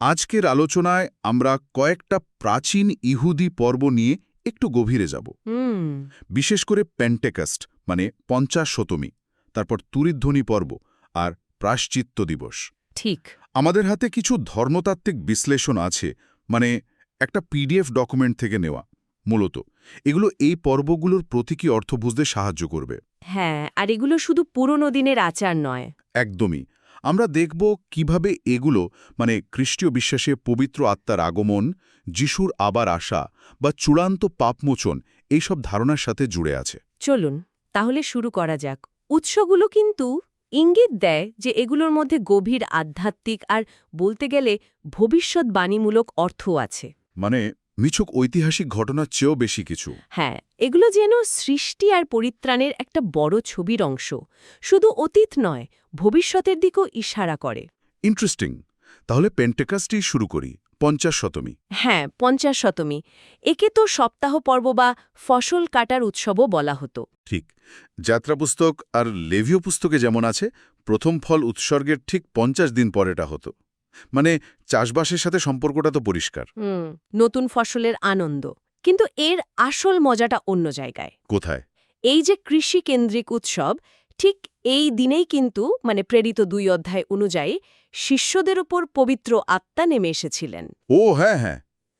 আজকের আলোচনায় আমরা কয়েকটা প্রাচীন ইহুদি পর্ব নিয়ে একটু গভীরে যাব। বিশেষ করে পেন্টেকাস্ট মানে পঞ্চাশ শতমী তারপর তুরিধ্বনি পর্ব আর প্রাশ্চিত্য দিবস। ঠিক। আমাদের হাতে কিছু ধর্মতাত্ত্বিক বিশ্লেষণ আছে মানে একটা পিডিএফ ডকুমেন্ট থেকে নেওয়া মূলত। এগুলো এই পর্বগুলোর প্রতীকী অর্থ বুঝতে সাহায্য করবে। হ্যাঁ আর এগুলো শুধু পুরনো দিনের আচার নয়। একদমই। আমরা দেখব কীভাবে এগুলো মানে খ্রিস্টীয় বিশ্বাসে পবিত্র আত্মার আগমন যিশুর আবার আসা বা চূড়ান্ত পাপমোচন এইসব ধারণার সাথে জুড়ে আছে। চলুন তাহলে শুরু করা যাক। উৎসগুলো কিন্তু ইঙ্গিত দেয় যে এগুলোর মধ্যে গভীর আধ্যাত্মিক আর বলতে গেলে ভবিষ্যৎবাণীমূলক অর্থ আছে। মানে মিছক ঐতিহাসিক ঘটনার চেয়েও বেশি কিছু। হ্যাঁ এগুলো যেন সৃষ্টি আর পরিত্রাণের একটা বড় ছবির অংশ। শুধু অতীত নয় ভবিষ্যতের দিকেও ইশারা করে। ইন্টারেস্টিং। তাহলে পেন্টেকাস্টই শুরু করি পঞ্চাশ শতমী। হ্যাঁ পঞ্চাশ শতমী। একে তো সপ্তাহ পর্ব বা ফসল কাটার উৎসবও বলা হতো। ঠিক। যাত্রা পুস্তক আর লেভিও পুস্তকে যেমন আছে প্রথম ফল উৎসর্গের ঠিক পঞ্চাশ দিন পরেটা হতো। মানে চাষবাসের সাথে সম্পর্কটা তো পরিষ্কার। নতুন ফসলের আনন্দ। কিন্তু এর আসল মজাটা অন্য জায়গায়। কোথায়? এই যে কৃষি কেন্দ্রিক উৎসব ঠিক এই দিনেই কিন্তু মানে প্রেরিত দুই অধ্যায় অনুযায়ী শিষ্যদের ওপর পবিত্র আত্মা নেমে এসেছিলেন। ও হ্যাঁ হ্যাঁ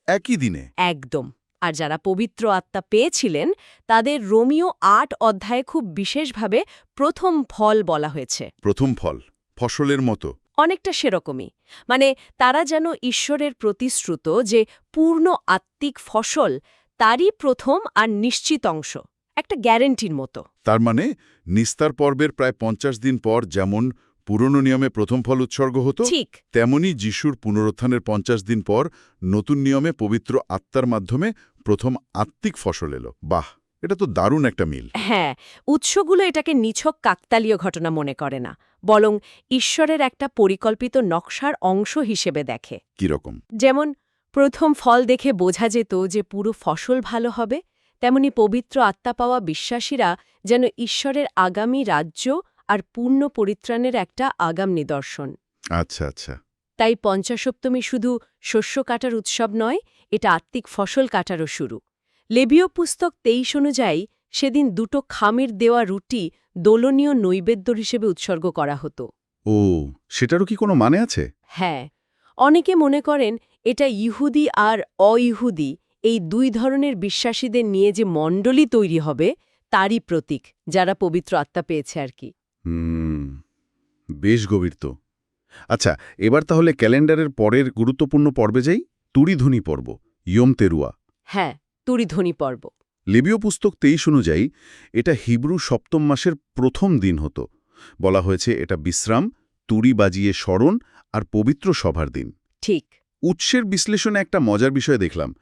একই দিনে। একদম। আর যারা পবিত্র আত্মা পেয়েছিলেন তাদের রোমিও আট অধ্যায়ে খুব বিশেষভাবে প্রথম ফল বলা হয়েছে। প্রথম ফল ফসলের মতো। অনেকটা সেরকমই। মানে তারা যেন ঈশ্বরের প্রতিশ্রুত যে পূর্ণ আত্মিক ফসল তারই প্রথম আর নিশ্চিত অংশ একটা গ্যারেন্টির মতো। তার মানে নিস্তার পর্বের প্রায় পঞ্চাশ দিন পর যেমন পুরনো নিয়মে প্রথম ফল উৎসর্গ হতো ঠিক। তেমনি যিশুর পুনরুত্থানের পঞ্চাশ দিন পর নতুন নিয়মে পবিত্র আত্মার মাধ্যমে প্রথম আত্মিক ফসল এলো। বাহ! এটা তো দারুণ একটা মিল। হ্যাঁ উৎসগুলো এটাকে নিছক কাকতালীয় ঘটনা মনে করে না বরং ঈশ্বরের একটা পরিকল্পিত নকশার অংশ হিসেবে দেখে। কীরকম? যেমন প্রথম ফল দেখে বোঝা যেত যে পুরো ফসল ভালো হবে তেমনি পবিত্র আত্মা পাওয়া বিশ্বাসীরা যেন ঈশ্বরের আগামী রাজ্য আর পূর্ণ পরিত্রাণের একটা আগাম নিদর্শন। আচ্ছা আচ্ছা। তাই পঞ্চাসপ্তমী শুধু শস্য কাটার উৎসব নয় এটা আত্মিক ফসল কাটারও শুরু। লেবীয় পুস্তক তেইশ অনুযায়ী সেদিন দুটো খামের দেওয়া রুটি দোলনীয় নৈবেদ্য হিসেবে উৎসর্গ করা হতো। ও সেটারও কি কোনো মানে আছে? হ্যাঁ অনেকে মনে করেন এটা ইহুদি আর অইহুদি এই দুই ধরনের বিশ্বাসীদের নিয়ে যে মণ্ডলী তৈরি হবে তারই প্রতীক যারা পবিত্র আত্মা পেয়েছে আর কি। বেশ গভীর তো। আচ্ছা এবার তাহলে ক্যালেন্ডারের পরের গুরুত্বপূর্ণ পর্বে যাই তুড়িধ্বনি পর্ব ইয়ম তেরুয়া। হ্যাঁ। তুরিধ্বনি পর্ব। লেবীয় পুস্তক তেইশ অনুযায়ী এটা হিব্রু সপ্তম মাসের প্রথম দিন হতো। বলা হয়েছে এটা বিশ্রাম তুড়ি বাজিয়ে স্মরণ আর পবিত্র সভার দিন। ঠিক। উৎসের বিশ্লেষণে একটা মজার বিষয় দেখলাম।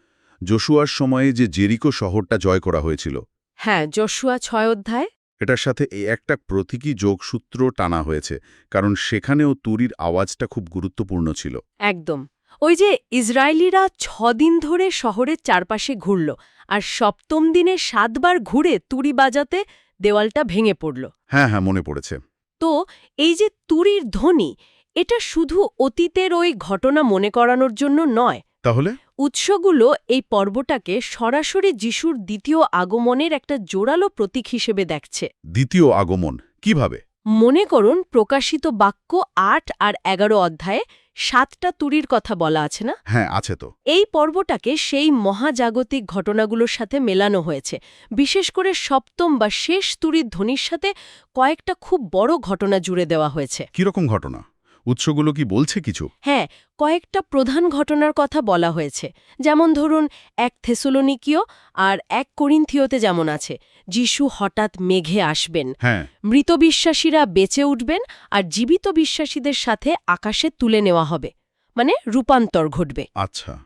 জশুয়ার সময়ে যে জেরিকো শহরটা জয় করা হয়েছিল। হ্যাঁ যশুয়া ছয় অধ্যায়। এটার সাথে এই একটা প্রতীকী যোগসূত্র টানা হয়েছে কারণ সেখানেও তুরির আওয়াজটা খুব গুরুত্বপূর্ণ ছিল। একদম। ওই যে ইসরায়েলিরা ছদিন ধরে শহরের চারপাশে ঘুরল আর সপ্তম দিনে সাতবার ঘুরে তুড়ি বাজাতে দেওয়ালটা ভেঙে পড়ল। হ্যাঁ হ্যাঁ মনে পড়েছে। তো এই যে তুরির ধ্বনি এটা শুধু অতীতের ওই ঘটনা মনে করানোর জন্য নয়। তাহলে? উৎসগুলো এই পর্বটাকে সরাসরি যিশুর দ্বিতীয় আগমনের একটা জোরালো প্রতীক হিসেবে দেখছে। দ্বিতীয় আগমন কীভাবে? মনে করুন প্রকাশিত বাক্য আট আর এগারো অধ্যায়ে সাতটা তুরির কথা বলা আছে না? হ্যাঁ আছে তো। এই পর্বটাকে সেই মহাজাগতিক ঘটনাগুলোর সাথে মেলানো হয়েছে। বিশেষ করে সপ্তম বা শেষ তুরির ধ্বনির সাথে কয়েকটা খুব বড় ঘটনা জুড়ে দেওয়া হয়েছে। কীরকম ঘটনা? উৎসগুলো কি বলছে কিছু? হ্যাঁ কয়েকটা প্রধান ঘটনার কথা বলা হয়েছে। যেমন ধরুন এক থেসলোনিকীয় আর এক করিন্থিয়তে যেমন আছে যিশু হঠাৎ মেঘে আসবেন। হ্যাঁ। মৃত বিশ্বাসীরা বেঁচে উঠবেন আর জীবিত বিশ্বাসীদের সাথে আকাশে তুলে নেওয়া হবে। মানে রূপান্তর ঘটবে। আচ্ছা।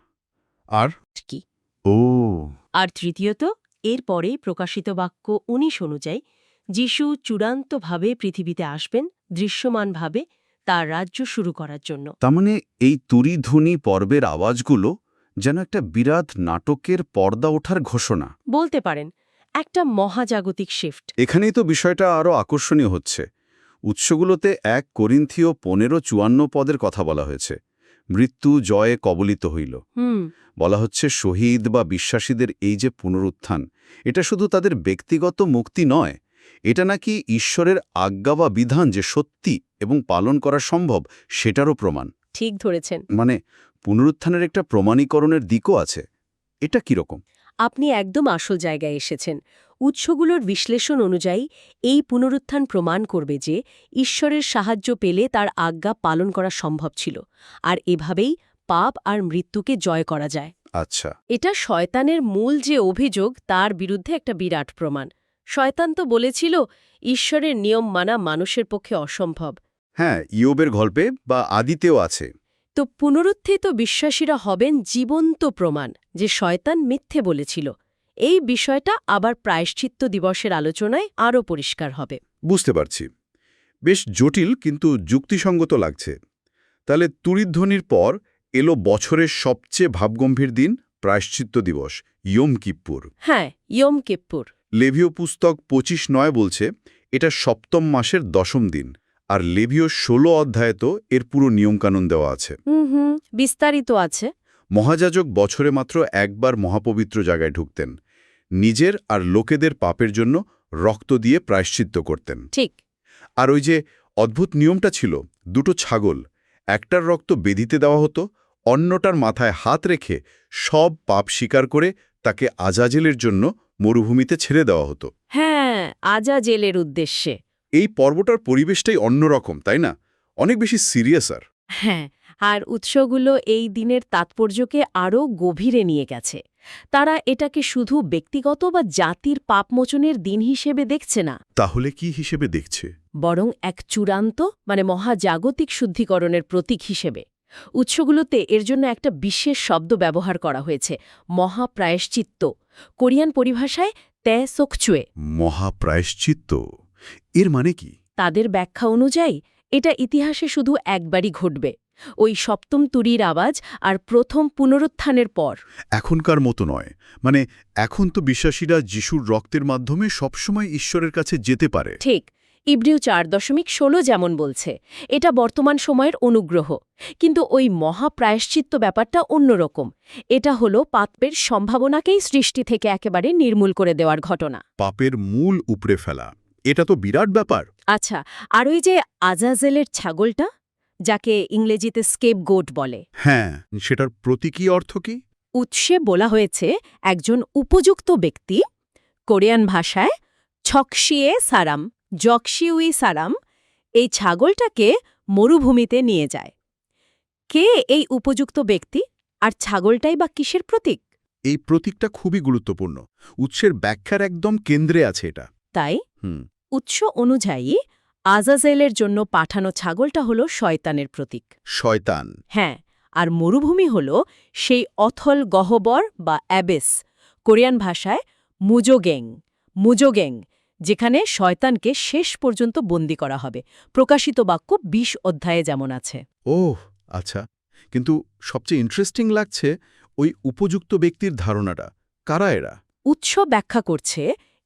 আর? কি? ও। আর তৃতীয়ত এরপরেই প্রকাশিত বাক্য উনিশ অনুযায়ী যিশু চূড়ান্তভাবে পৃথিবীতে আসবেন দৃশ্যমানভাবে তার রাজ্য শুরু করার জন্য। তার মানে এই তুরিধ্বনি পর্বের আওয়াজগুলো যেন একটা বিরাট নাটকের পর্দা ওঠার ঘোষণা। বলতে পারেন একটা মহাজাগতিক শিফট এখানেই তো বিষয়টা আরও আকর্ষণীয় হচ্ছে। উৎসগুলোতে এক করিন্থীয় পনেরো চুয়ান্ন পদের কথা বলা হয়েছে। মৃত্যু জয়ে কবলিত হইল। হুম। বলা হচ্ছে শহীদ বা বিশ্বাসীদের এই যে পুনরুত্থান এটা শুধু তাদের ব্যক্তিগত মুক্তি নয় এটা নাকি ঈশ্বরের আজ্ঞা বা বিধান যে সত্যি এবং পালন করা সম্ভব সেটারও প্রমাণ। ঠিক ধরেছেন। মানে পুনরুত্থানের একটা প্রমাণীকরণের দিকও আছে। এটা কীরকম আপনি একদম আসল জায়গায় এসেছেন। উৎসগুলোর বিশ্লেষণ অনুযায়ী এই পুনরুত্থান প্রমাণ করবে যে ঈশ্বরের সাহায্য পেলে তার আজ্ঞা পালন করা সম্ভব ছিল আর এভাবেই পাপ আর মৃত্যুকে জয় করা যায়। আচ্ছা। এটা শয়তানের মূল যে অভিযোগ তার বিরুদ্ধে একটা বিরাট প্রমাণ। শয়তান তো বলেছিল ঈশ্বরের নিয়ম মানা মানুষের পক্ষে অসম্ভব। হ্যাঁ ইয়োবের গল্পে বা আদিতেও আছে। তো পুনরুত্থিত বিশ্বাসীরা হবেন জীবন্ত প্রমাণ যে শয়তান মিথ্যে বলেছিল। এই বিষয়টা আবার প্রায়শ্চিত্ত দিবসের আলোচনায় আরও পরিষ্কার হবে। বুঝতে পারছি। বেশ জটিল কিন্তু যুক্তিসঙ্গত লাগছে। তাহলে তুরিধ্বনির পর এলো বছরের সবচেয়ে ভাবগম্ভীর দিন প্রায়শ্চিত্ত দিবস ইয়ম কিপ্পুর। হ্যাঁ ইয়ম কিপ্পুর। লেভিও পুস্তক পঁচিশ নয় বলছে এটা সপ্তম মাসের দশম দিন আর লেভিও ষোলো অধ্যায়ে তো এর পুরো নিয়মকানুন দেওয়া আছে। বিস্তারিত আছে। মহাযাজক বছরে মাত্র একবার মহাপবিত্র জায়গায় ঢুকতেন নিজের আর লোকেদের পাপের জন্য রক্ত দিয়ে প্রায়শ্চিত্ত করতেন। ঠিক। আর ওই যে অদ্ভুত নিয়মটা ছিল দুটো ছাগল একটার রক্ত বেদিতে দেওয়া হতো অন্যটার মাথায় হাত রেখে সব পাপ স্বীকার করে তাকে আজাজেলের জন্য মরুভূমিতে ছেড়ে দেওয়া হতো। হ্যাঁ আজা জেলের উদ্দেশ্যে। এই পর্বটার পরিবেশটাই অন্যরকম তাই না? অনেক বেশি সিরিয়াস আর। হ্যাঁ আর উৎসগুলো এই দিনের তাৎপর্যকে আরও গভীরে নিয়ে গেছে। তারা এটাকে শুধু ব্যক্তিগত বা জাতির পাপমোচনের দিন হিসেবে দেখছে না। তাহলে কি হিসেবে দেখছে? বরং এক চূড়ান্ত মানে মহাজাগতিক শুদ্ধিকরণের প্রতীক হিসেবে। উৎসগুলোতে এর জন্য একটা বিশেষ শব্দ ব্যবহার করা হয়েছে মহাপ্রায়শ্চিত্ত। কোরিয়ান পরিভাষায় তে সোকচুয়ে। মহাপ্রায়শ্চিত্ত? এর মানে কি? তাদের ব্যাখ্যা অনুযায়ী এটা ইতিহাসে শুধু একবারই ঘটবে। ওই সপ্তম তুরির আওয়াজ আর প্রথম পুনরুত্থানের পর। এখনকার মতো নয়। মানে এখন তো বিশ্বাসীরা যিশুর রক্তের মাধ্যমে সবসময় ঈশ্বরের কাছে যেতে পারে। ঠিক। ইব্রিউ চার দশমিক ষোলো যেমন বলছে এটা বর্তমান সময়ের অনুগ্রহ। কিন্তু ওই মহাপ্রায়শ্চিত্ত ব্যাপারটা অন্যরকম এটা হলো পাপের সম্ভাবনাকেই সৃষ্টি থেকে একেবারে নির্মূল করে দেওয়ার ঘটনা। পাপের মূল উপড়ে ফেলা এটা তো বিরাট ব্যাপার। আচ্ছা আর ওই যে আজাজেলের ছাগলটা যাকে ইংরেজিতে স্কেপ গোট বলে? হ্যাঁ সেটার প্রতীকী অর্থ কি? উৎসে বলা হয়েছে একজন উপযুক্ত ব্যক্তি কোরিয়ান ভাষায় ছকশিয়ে সারাম। জকশিউই সারাম এই ছাগলটাকে মরুভূমিতে নিয়ে যায়। কে এই উপযুক্ত ব্যক্তি? আর ছাগলটাই বা কিসের প্রতীক? এই প্রতীকটা খুবই গুরুত্বপূর্ণ। উৎসের ব্যাখ্যার একদম কেন্দ্রে আছে এটা। তাই? হুম। উৎস অনুযায়ী আজাজেলের জন্য পাঠানো ছাগলটা হল শয়তানের প্রতীক। শয়তান। হ্যাঁ আর মরুভূমি হল সেই অথল গহ্বর বা অ্যাবেস কোরিয়ান ভাষায় মুজোগেং মুজোগেং যেখানে শয়তানকে শেষ পর্যন্ত বন্দি করা হবে। প্রকাশিত বাক্য ২০ অধ্যায়ে যেমন আছে। ওহ আচ্ছা। কিন্তু সবচেয়ে ইন্টারেস্টিং লাগছে ওই উপযুক্ত ব্যক্তির ধারণাটা। কারা এরা? উৎস ব্যাখ্যা করছে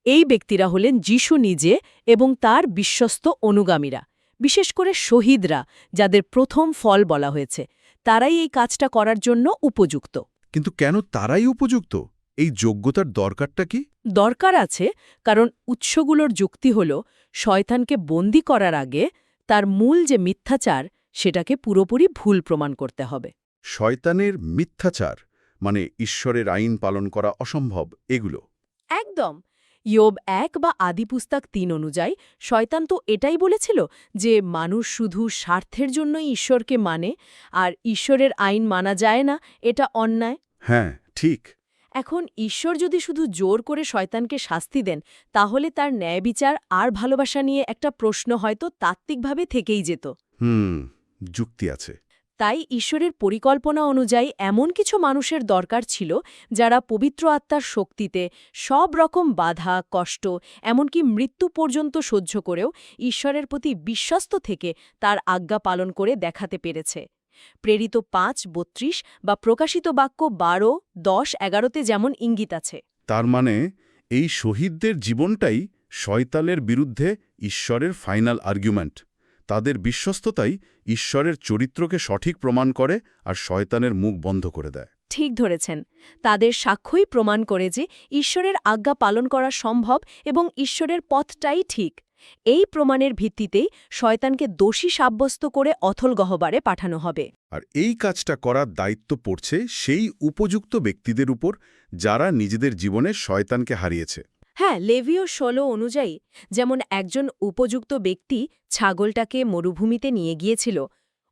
এই ব্যক্তিরা হলেন যিশু নিজে এবং তার বিশ্বস্ত অনুগামীরা বিশেষ করে শহীদরা যাদের প্রথম ফল বলা হয়েছে। তারাই এই কাজটা করার জন্য উপযুক্ত। কিন্তু কেন তারাই উপযুক্ত? এই যোগ্যতার দরকারটা কি? দরকার আছে কারণ উৎসগুলোর যুক্তি হল শয়তানকে বন্দি করার আগে তার মূল যে মিথ্যাচার সেটাকে পুরোপুরি ভুল প্রমাণ করতে হবে। শয়তানের মিথ্যাচার মানে ঈশ্বরের আইন পালন করা অসম্ভব এগুলো। একদম। ইয়োব এক বা আদিপুস্তক তিন অনুযায়ী শয়তান তো এটাই বলেছিল যে মানুষ শুধু স্বার্থের জন্যই ঈশ্বরকে মানে আর ঈশ্বরের আইন মানা যায় না এটা অন্যায়। হ্যাঁ ঠিক। এখন ঈশ্বর যদি শুধু জোর করে শয়তানকে শাস্তি দেন তাহলে তার ন্যায় বিচার আর ভালোবাসা নিয়ে একটা প্রশ্ন হয়তো তাত্ত্বিকভাবে থেকেই যেত। হুম যুক্তি আছে। তাই ঈশ্বরের পরিকল্পনা অনুযায়ী এমন কিছু মানুষের দরকার ছিল যারা পবিত্র আত্মার শক্তিতে সব রকম বাধা কষ্ট এমনকি মৃত্যু পর্যন্ত সহ্য করেও ঈশ্বরের প্রতি বিশ্বস্ত থেকে তার আজ্ঞা পালন করে দেখাতে পেরেছে। প্রেরিত পাঁচ বত্রিশ বা প্রকাশিত বাক্য বারো দশ এগারোতে যেমন ইঙ্গিত আছে। তার মানে এই শহীদদের জীবনটাই শয়তালের বিরুদ্ধে ঈশ্বরের ফাইনাল আর্গুমেন্ট। তাদের বিশ্বস্ততাই ঈশ্বরের চরিত্রকে সঠিক প্রমাণ করে আর শয়তানের মুখ বন্ধ করে দেয়। ঠিক ধরেছেন। তাদের সাক্ষ্যই প্রমাণ করে যে ঈশ্বরের আজ্ঞা পালন করা সম্ভব এবং ঈশ্বরের পথটাই ঠিক। এই প্রমাণের ভিত্তিতেই শয়তানকে দোষী সাব্যস্ত করে অথল গহবারে পাঠানো হবে। আর এই কাজটা করার দায়িত্ব পড়ছে সেই উপযুক্ত ব্যক্তিদের উপর যারা নিজেদের জীবনে শয়তানকে হারিয়েছে। হ্যাঁ লেভিও ষোলো অনুযায়ী যেমন একজন উপযুক্ত ব্যক্তি ছাগলটাকে মরুভূমিতে নিয়ে গিয়েছিল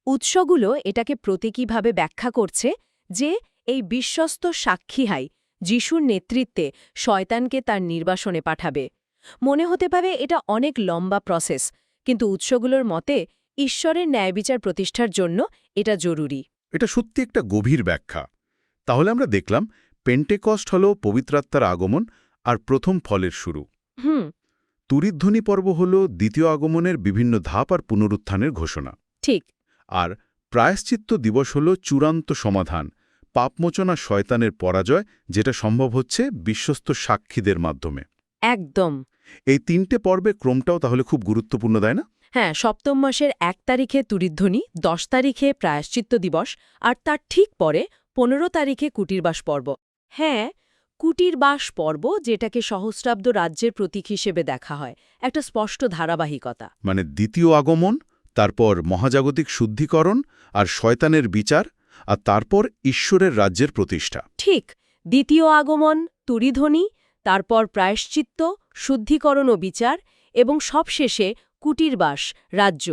উৎসগুলো এটাকে প্রতীকীভাবে ব্যাখ্যা করছে যে এই বিশ্বস্ত সাক্ষী হাই যিশুর নেতৃত্বে শয়তানকে তার নির্বাসনে পাঠাবে। মনে হতে পারে এটা অনেক লম্বা প্রসেস কিন্তু উৎসগুলোর মতে ঈশ্বরের ন্যায়বিচার প্রতিষ্ঠার জন্য এটা জরুরি। এটা সত্যি একটা গভীর ব্যাখ্যা। তাহলে আমরা দেখলাম পেন্টেকস্ট হল পবিত্রাত্মার আগমন আর প্রথম ফলের শুরু। হুম। তুরিধ্বনি পর্ব হল দ্বিতীয় আগমনের বিভিন্ন ধাপ আর পুনরুত্থানের ঘোষণা। ঠিক। আর প্রায়শ্চিত্ত দিবস হল চূড়ান্ত সমাধান পাপমোচনা শয়তানের পরাজয় যেটা সম্ভব হচ্ছে বিশ্বস্ত সাক্ষীদের মাধ্যমে। একদম। এই তিনটে পর্বে ক্রমটাও তাহলে খুব গুরুত্বপূর্ণ তাই না? হ্যাঁ সপ্তম মাসের এক তারিখে তুরিধ্বনি দশ তারিখে প্রায়শ্চিত্ত দিবস আর তার ঠিক পরে পনেরো তারিখে কুটিরবাস পর্ব। হ্যাঁ কুটিরবাস পর্ব যেটাকে সহস্রাব্দ রাজ্যের প্রতীক হিসেবে দেখা হয় একটা স্পষ্ট ধারাবাহিকতা। মানে দ্বিতীয় আগমন তারপর মহাজাগতিক শুদ্ধিকরণ আর শয়তানের বিচার আর তারপর ঈশ্বরের রাজ্যের প্রতিষ্ঠা। ঠিক দ্বিতীয় আগমন তুরিধ্বনি তারপর প্রায়শ্চিত্ত শুদ্ধিকরণ ও বিচার এবং সবশেষে কুটিরবাস রাজ্য।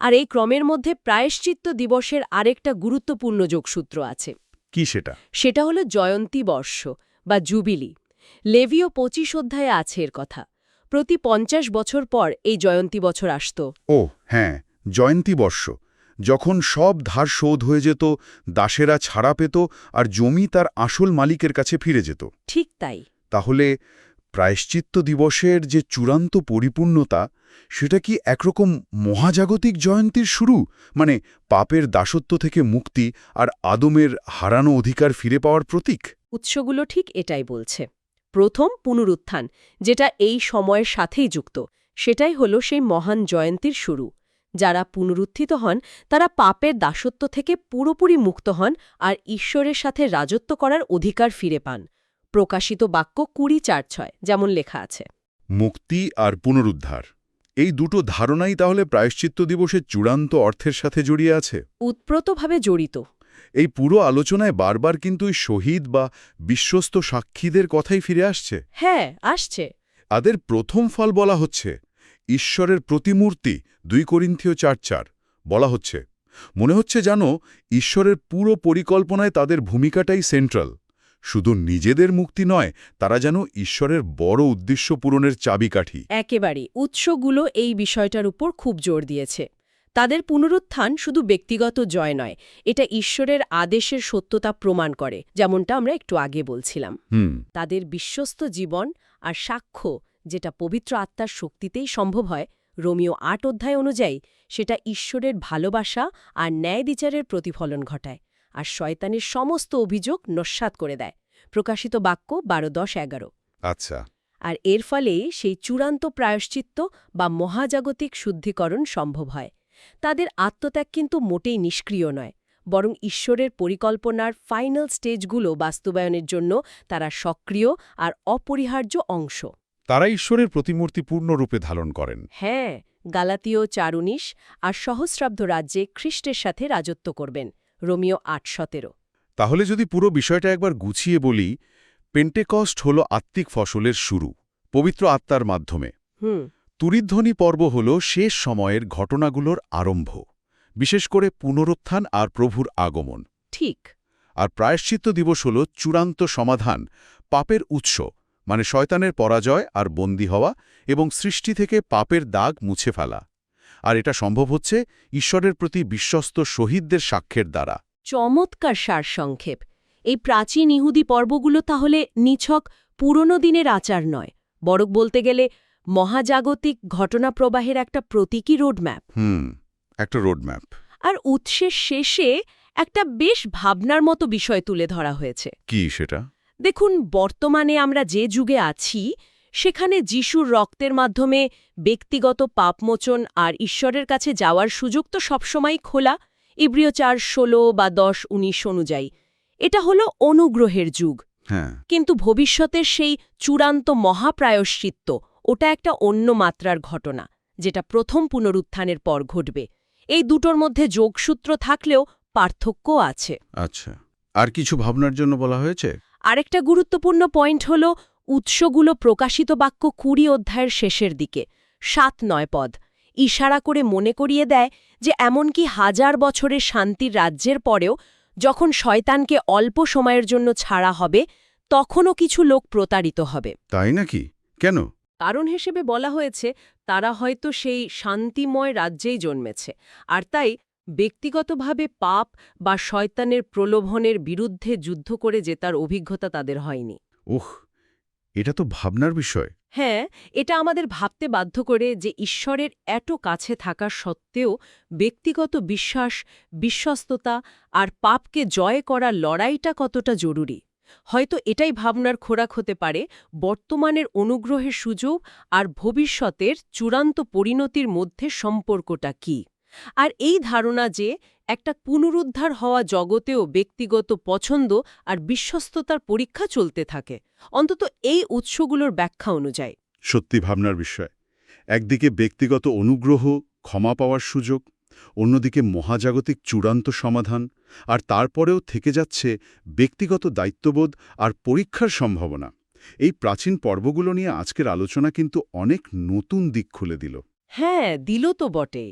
আর এই ক্রমের মধ্যে প্রায়শ্চিত্ত দিবসের আরেকটা গুরুত্বপূর্ণ যোগসূত্র আছে। কি সেটা? সেটা হলো জয়ন্তী বর্ষ বা জুবিলি। লেভিও পঁচিশ অধ্যায়ে আছে এর কথা। প্রতি পঞ্চাশ বছর পর এই জয়ন্তী বছর আসত। ও হ্যাঁ জয়ন্তী বর্ষ। যখন সব ধার শোধ হয়ে যেত দাসেরা ছাড়া পেত আর জমি তার আসল মালিকের কাছে ফিরে যেত। ঠিক তাই। তাহলে প্রায়শ্চিত্ত দিবসের যে চূড়ান্ত পরিপূর্ণতা, সেটা কি একরকম মহাজাগতিক জয়ন্তীর শুরু? মানে পাপের দাসত্ব থেকে মুক্তি আর আদমের হারানো অধিকার ফিরে পাওয়ার প্রতীক? উৎসগুলো ঠিক এটাই বলছে। প্রথম পুনরুত্থান, যেটা এই সময়ের সাথেই যুক্ত, সেটাই হলো সেই মহান জয়ন্তীর শুরু। যারা পুনরুত্থিত হন, তারা পাপের দাসত্ব থেকে পুরোপুরি মুক্ত হন আর ঈশ্বরের সাথে রাজত্ব করার অধিকার ফিরে পান। প্রকাশিত বাক্য কুড়ি চার ছয় যেমন লেখা আছে। মুক্তি আর পুনরুদ্ধার। এই দুটো ধারণাই তাহলে প্রায়শ্চিত্ত দিবসের চূড়ান্ত অর্থের সাথে জড়িয়ে আছে? উৎপ্রতভাবে জড়িত। এই পুরো আলোচনায় বারবার কিন্তু শহীদ বা বিশ্বস্ত সাক্ষীদের কথাই ফিরে আসছে। হ্যাঁ আসছে। তাদের প্রথম ফল বলা হচ্ছে ঈশ্বরের প্রতিমূর্তি দুই করিন্থীয় চার চার বলা হচ্ছে। মনে হচ্ছে জানো ঈশ্বরের পুরো পরিকল্পনায় তাদের ভূমিকাটাই সেন্ট্রাল শুধু নিজেদের মুক্তি নয় তারা যেন ঈশ্বরের বড় উদ্দেশ্য পূরণের চাবিকাঠি। একেবারে উৎসগুলো এই বিষয়টার উপর খুব জোর দিয়েছে। তাদের পুনরুত্থান শুধু ব্যক্তিগত জয় নয় এটা ঈশ্বরের আদেশের সত্যতা প্রমাণ করে যেমনটা আমরা একটু আগে বলছিলাম। তাদের বিশ্বস্ত জীবন আর সাক্ষ্য যেটা পবিত্র আত্মার শক্তিতেই সম্ভব হয় রোমিও আট অধ্যায় অনুযায়ী সেটা ঈশ্বরের ভালোবাসা আর ন্যায় বিচারের প্রতিফলন ঘটায়। আর শয়তানের সমস্ত অভিযোগ নস্বাত করে দেয়। প্রকাশিত বাক্য বারো দশ এগারো। আচ্ছা। আর এর ফলে সেই চূড়ান্ত প্রায়শ্চিত্ত বা মহাজাগতিক শুদ্ধিকরণ সম্ভব হয়। তাদের আত্মত্যাগ কিন্তু মোটেই নিষ্ক্রিয় নয় বরং ঈশ্বরের পরিকল্পনার ফাইনাল স্টেজগুলো বাস্তবায়নের জন্য তারা সক্রিয় আর অপরিহার্য অংশ। তারা ঈশ্বরের প্রতিমূর্তি পূর্ণরূপে ধারণ করেন। হ্যাঁ গালাতীয় চারুনিশ আর সহস্রাব্দ রাজ্যে খ্রিস্টের সাথে রাজত্ব করবেন। রোমিও আট সতেরো। তাহলে যদি পুরো বিষয়টা একবার গুছিয়ে বলি পেন্টেকস্ট হল আত্মিক ফসলের শুরু পবিত্র আত্মার মাধ্যমে। তুরিধ্বনি পর্ব হল শেষ সময়ের ঘটনাগুলোর আরম্ভ বিশেষ করে পুনরুত্থান আর প্রভুর আগমন। ঠিক। আর প্রায়শ্চিত্ত দিবস হল চূড়ান্ত সমাধান পাপের উৎস মানে শয়তানের পরাজয় আর বন্দী হওয়া এবং সৃষ্টি থেকে পাপের দাগ মুছে ফেলা। আর এটা সম্ভব হচ্ছে ঈশ্বরের প্রতি বিশ্বস্ত শহীদদের সাক্ষ্যের দ্বারা। চমৎকার সারসংক্ষেপ। এই প্রাচীন ইহুদি পর্বগুলো তাহলে নিছক পুরনো দিনের আচার নয় বরং বলতে গেলে মহাজাগতিক ঘটনাপ্রবাহের একটা প্রতীকী রোডম্যাপ হুম একটা রোডম্যাপ আর উৎসের শেষে একটা বেশ ভাবনার মতো বিষয় তুলে ধরা হয়েছে। কি সেটা? দেখুন বর্তমানে আমরা যে যুগে আছি সেখানে যিশুর রক্তের মাধ্যমে ব্যক্তিগত পাপমোচন আর ঈশ্বরের কাছে যাওয়ার সুযোগ তো সবসময়ই খোলা ইব্রিয় চার ষোলো বা দশ উনিশ অনুযায়ী। এটা হলো অনুগ্রহের যুগ। হ্যাঁ। কিন্তু ভবিষ্যতের সেই চূড়ান্ত মহাপ্রায়শ্চিত্ত ওটা একটা অন্য মাত্রার ঘটনা যেটা প্রথম পুনরুত্থানের পর ঘটবে। এই দুটোর মধ্যে যোগসূত্র থাকলেও পার্থক্য আছে। আচ্ছা। আর কিছু ভাবনার জন্য বলা হয়েছে? আরেকটা গুরুত্বপূর্ণ পয়েন্ট হল উৎসগুলো প্রকাশিত বাক্য কুড়ি অধ্যায়ের শেষের দিকে সাত নয় পদ। ইশারা করে মনে করিয়ে দেয় যে এমনকি হাজার বছরের শান্তির রাজ্যের পরেও যখন শয়তানকে অল্প সময়ের জন্য ছাড়া হবে তখনও কিছু লোক প্রতারিত হবে। তাই নাকি? কেন? কারণ হিসেবে বলা হয়েছে তারা হয়তো সেই শান্তিময় রাজ্যেই জন্মেছে আর তাই ব্যক্তিগতভাবে পাপ বা শয়তানের প্রলোভনের বিরুদ্ধে যুদ্ধ করে জেতার অভিজ্ঞতা তাদের হয়নি। উহ এটা তো ভাবনার বিষয়। হ্যাঁ এটা আমাদের ভাবতে বাধ্য করে যে ঈশ্বরের এত কাছে থাকা সত্ত্বেও ব্যক্তিগত বিশ্বাস, বিশ্বস্ততা আর পাপকে জয় করার লড়াইটা কতটা জরুরি। হয়তো এটাই ভাবনার খোরাক হতে পারে বর্তমানের অনুগ্রহের সুযোগ আর ভবিষ্যতের চূড়ান্ত পরিণতির মধ্যে সম্পর্কটা কি। আর এই ধারণা যে একটা পুনরুদ্ধার হওয়া জগতেও ব্যক্তিগত পছন্দ আর বিশ্বস্ততার পরীক্ষা চলতে থাকে। অন্তত এই উৎসগুলোর ব্যাখ্যা অনুযায়ী। সত্যি ভাবনার বিষয়। একদিকে ব্যক্তিগত অনুগ্রহ ক্ষমা পাওয়ার সুযোগ অন্যদিকে মহাজাগতিক চূড়ান্ত সমাধান আর তারপরেও থেকে যাচ্ছে ব্যক্তিগত দায়িত্ববোধ আর পরীক্ষার সম্ভাবনা। এই প্রাচীন পর্বগুলো নিয়ে আজকের আলোচনা কিন্তু অনেক নতুন দিক খুলে দিল। হ্যাঁ দিল তো বটে